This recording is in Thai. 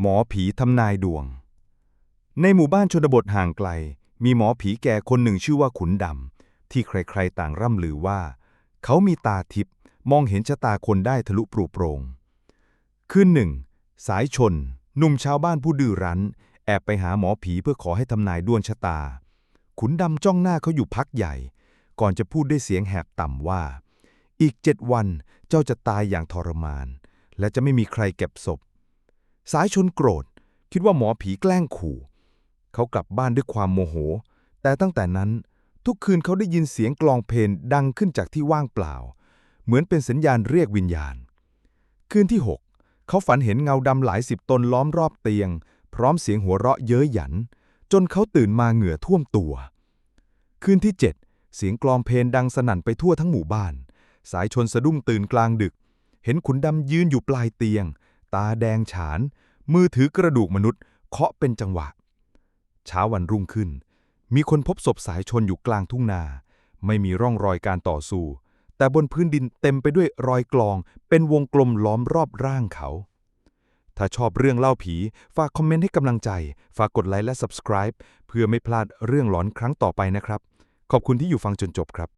หมอผีทำนายดวง ในหมู่บ้านชนบทห่างไกล มีหมอผีแก่คนหนึ่งชื่อว่าขุนดำ ที่ใครๆต่างร่ำลือว่า เขามีตาทิพย์มองเห็นชะตาคนได้ทะลุปรุโปรง คืนหนึ่ง สายชน หนุ่มชาวบ้านผู้ดื้อรั้น แอบไปหาหมอผีเพื่อขอให้ทำนายดวงชะตา ขุนดำจ้องหน้าเขาอยู่พักใหญ่ ก่อนจะพูดด้วยเสียงแหบต่ำว่า อีกเจ็ดวันเจ้าจะตายอย่างทรมาน และจะไม่มีใครเก็บศพ สายชนโกรธ คิดว่าหมอผีแกล้งขู่ เขากลับบ้านด้วยความโมโห แต่ตั้งแต่นั้น ทุกคืนเขาได้ยินเสียงกลองเพลงดังขึ้นจากที่ว่างเปล่า เหมือนเป็นสัญญาณเรียกวิญญาณ คืนที่หกเขาฝันเห็นเงาดำหลายสิบตนล้อมรอบเตียง พร้อมเสียงหัวเราะเย้ยหยัน จนเขาตื่นมาเหงื่อท่วมตัว คืนที่เจ็ดเสียงกลองเพลงดังสนั่นไปทั่วทั้งหมู่บ้าน สายชนสะดุ้งตื่นกลางดึก เห็นขุนดำยืนอยู่ปลายเตียง ตาแดงฉาน มือถือกระดูกมนุษย์ เคาะเป็นจังหวะ เช้าวันรุ่งขึ้น มีคนพบศพสายชนอยู่กลางทุ่งนา ไม่มีร่องรอยการต่อสู้ แต่บนพื้นดินเต็มไปด้วยรอยกลอง เป็นวงกลมล้อมรอบร่างเขา ถ้าชอบเรื่องเล่าผี ฝากคอมเมนต์ให้กำลังใจ ฝากกดไลค์และ subscribe เพื่อไม่พลาดเรื่องหลอนครั้งต่อไปนะครับ ขอบคุณที่อยู่ฟังจนจบครับ